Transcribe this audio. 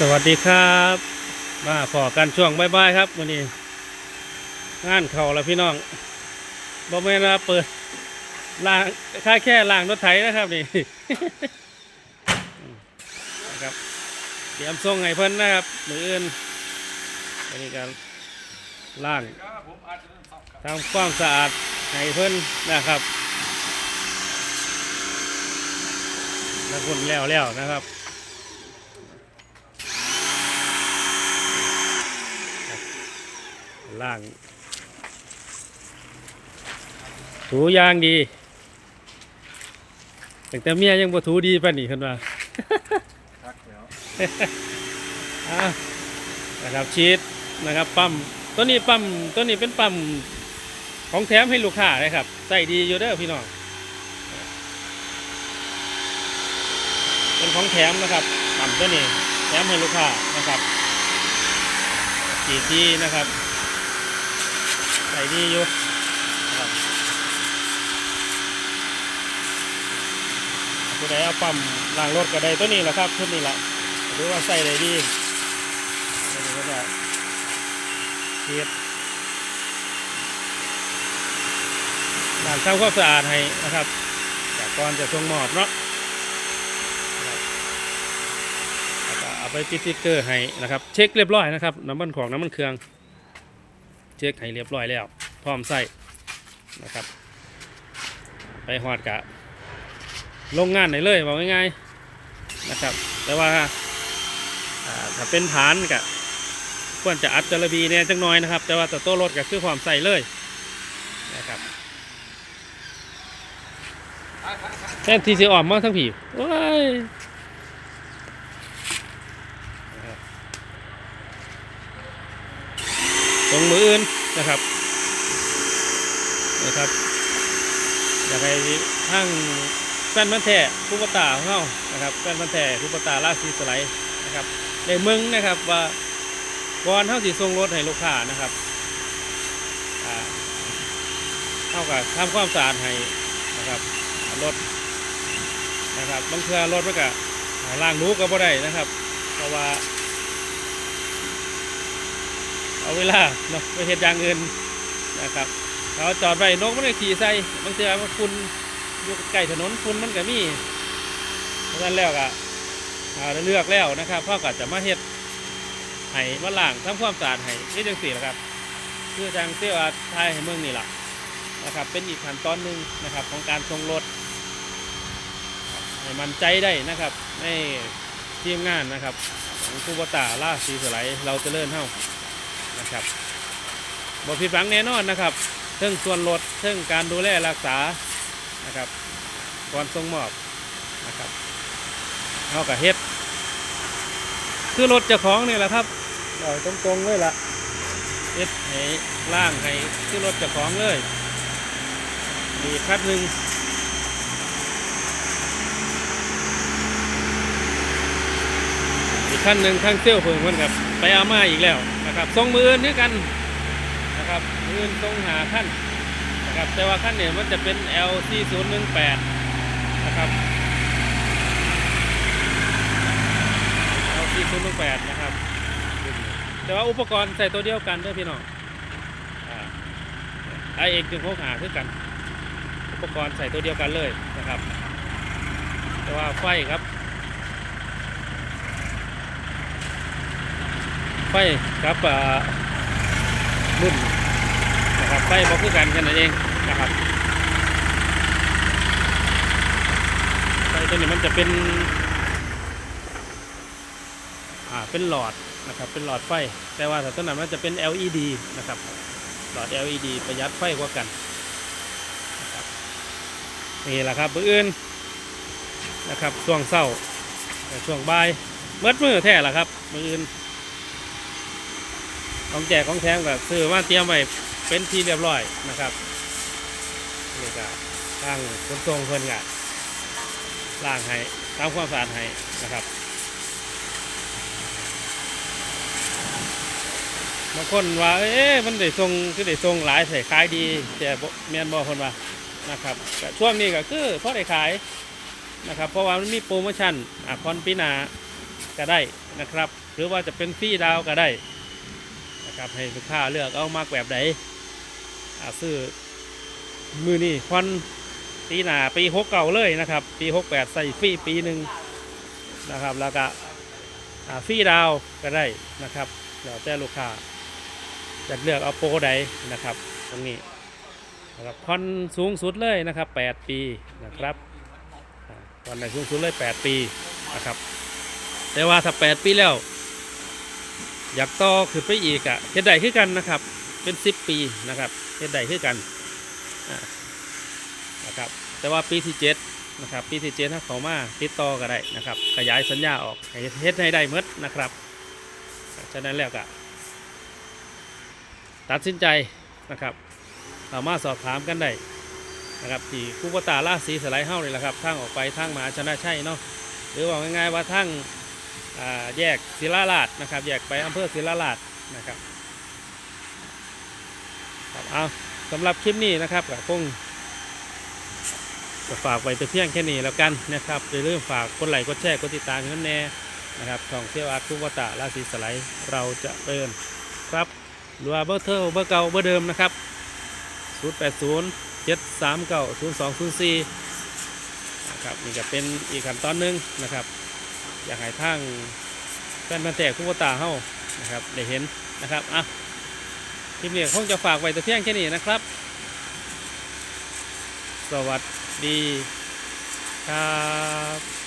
สวัสดีครับ มาพอกันช่วงบ่ายๆครับวันนี้ งานเข่าแล้วพี่น้องบ่แม่นว่าเปิดล่างค่าแค่ล่างรถไถนะครับนี่นะครับเตรียมส่งให้เพิ่นนะครับมืออื่นอันนี้การล่างทำความสะอาดให้เพิ่นนะครับแล้วคนแล้วแล้วนะครับ ล่าง ถูยางดีแต่แต่เมียยังบ่ถูดีปานนี้ขึ้นมาพักแล้วนะครับชีสนะครับปั๊มตัวนี้ปั๊มตัวนี้เป็นปั๊มของแถมให้ลูกค้าเลยครับ ใส่ดีอยู่เด้อพี่น้องเป็นของแถมนะครับปั๊มตัวนี้แถมให้ลูกค้านะครับกี่ทีนะครับ ใส่ดีอยู่นะครับผู้ใดเอาปั๊มล้างรถก็ได้ตัวนี้แหละครับชุดนี้แหละหรือว่าใส่ได้ดีอันนี้ก็จะเก็บล้างทำความสะอาดให้นะครับจากก่อนจะส่งมอบเนาะเอาไปติดสติ๊กเกอร์ให้นะครับ เช็คเรียบร้อยนะครับน้ำมันของน้ำมันเครื่อง เช็คให้เรียบร้อยแล้ว พร้อมใส่นะครับ ไปหอดกะลงงานไหนเลยบอกง่ายๆนะครับ แต่ว่าถ้าเป็นฐานก็ควรจะอัดจระบีเนี่ยจังน้อยนะครับ แต่ว่าแต่โต้รถก็คือความใส่เลยนะครับแทนที่จะออมมากทั้งผีว้ายนะครับตร งมืออื่นนะครับนะครับอยากให้ทั้งแฟนมันแท้ผู้ประตาของเรานะครับแฟนมันแท้ผู้ประตาราศีสไลด์นะครับในเมืองนะครับว่าก่อนเท่าสีทรงรถให้ลูกค้านะครับเท่ากับทำความสะอาดให้นะครับรถนะครับบางเทื่อรถมันก็ล้างหนูก็บ่ได้นะครับ เพราะว่า เอาเวลาเนาะไปเห็ดอย่างอื่นนะครับเขาจอดไว้นกมันก็ขี่ใส่บางเทื่อมันฝุ่นอยู่ใกล้ถนนฝุ่นมันก็มีเพราะฉะนั้นแล้วก็อ่าเลือกแล้วนะครับพ่อก็จะมาเฮ็ดให้มาล้างทำความสะอาดให้นี่จังสี่แหละครับเพื่อจังเตี้ยวายให้เมืองนี่แหละนะครับเป็นอีกขั้นตอนหนึ่งนะครับของการทรงรถให้มันใจได้นะครับในทีมงานนะครับของคูบตาล่าสีสไลด์เราจะเลื่อนเท่า นะครับบ่ผิดหวังแน่นอนนะครับเรื่องส่วนรถเรื่องการดูแลรักษานะครับก่อนทรงมอบนะครับเอากับเฮ็ด คือรถเจ้าของนี่แหละครับเอาตรงๆเลยล่ะเฮ็ดให้ล่างให้คือรถเจ้าของเลยมีคัดหนึ่งอีก ขั้นหนึ่งข้างเซี่ยวเพิ่งคนครับไปอามาอีกแล้วนะครับทรงมืออื่นด้วยกันนะครับมืออื่นทรงหาขั้นนะครับแต่ว่าขั้นเนี่ยมันจะเป็น L 4 0 1 8 นะครับเอาที่ศูนย์แปดนะครับ แต่ว่าอุปกรณ์ใส่ตัวเดียวกันเด้วยพี่น้องไอเอกจึงพกหาคือกัน อุปกรณ์ใส่ตัวเดียวกันเลยนะครับ แต่ว่าไฟครับ ไฟครับอ่ารุ่นนะครับไฟบอกคือกันแค่นั้นเองนะครับไฟตัวนี้มันจะเป็นอ่าเป็นหลอดนะครับเป็นหลอดไฟ แต่ว่าถ้าต้นนั้นมันจะเป็น LED นะครับหลอด LED ประหยัดไฟกว่ากันนะครับนี่แหละครับเบื้องอื่นนะครับช่วงเศร้าช่วงบ่ายเมื่อมือแท้ละครับมืออื่น ของแจกของแถมก็ซื้อมาเตรียมไว้เป็นที่เรียบร้อยนะครับนี่ก็ทางขนส่งเพิ่นก็ล้างให้ทำความสะอาดให้นะครับบางคนว่าเอ๊ะมันได้ทรงคือได้ทรงหลายใส่ขายดีแต่บ่แม่นบ่คนว่านะครับช่วงนี้ก็คือพอได้ขายนะครับ เพราะว่ามันมีโปรโมชั่นอะคอนปีนาก็ได้นะครับ หรือว่าจะเป็นฟรีดาวก็ได้ นะครับให้ลูกค้าเลือกเอามากแบบไหนอาซื้อมือนี่ควันปีหนาปีหกเก่าเลยนะครับ ปีหกแปดใส่ฟรีปีหนึ่งนะครับ แล้วก็ฟรีดาวก็ได้นะครับแล้วแต่ลูกค้าอยากเลือกเอาโปรใดนะครับ ตรงนี้นะครับคอนสูงสุดเลยนะครับ8ปีนะครับอ่าคอนไหนสูงสุดเลย8ปีนะครับ แต่ว่าถ้า8ปีแล้ว อยากต่อขึ้นไปอีกอะเฮ็ดได้คือกันนะครับ เป็น10ปีนะครับเฮ็ดได้คือกันนะครับแต่ว่าปีที่7นะครับปีที่7ถ้าเขามาติดต่อก็ได้นะครับ ขยายสัญญาออกให้เฮ็ดให้ได้หมดนะครับฉะนั้นแล้วก็ตัดสินใจนะครับสามารถสอบถามกันได้นะครับที่คู่ปตาล่าสีสไลด์เฮ้าเลยละครับทางออกไปทางมหาชนะชัยเนาะหรือว่าง่ายๆว่าทาง แยกศิลาลาดนะครับ แยกไปอำเภอศิลาลาดนะครับครับเอาสำหรับคลิปนี้นะครับก็คงจะฝากไว้แต่เพียงแค่นี้แล้วกันนะครับอย่าลืมฝากกดไลค์กดแชร์กดติดตามกันแน่นะครับช่องเที่ยวอาร์ตคุวตะราศีสไลด์เราจะเดินครับหรือว่าเบอร์เทอร์เบอร์เก่าเบอร์เดิมนะครับ 080 739 0204นะครับนี่ก็เป็นอีกขั้นตอนหนึงนะครับ อยากให้ทางแฟนพันธุ์แตกคู่ตาเฮานะครับได้เห็นนะครับอะคลิปนี้คงจะฝากไว้แต่เพียงแค่นี้นะครับ สวัสดีครับ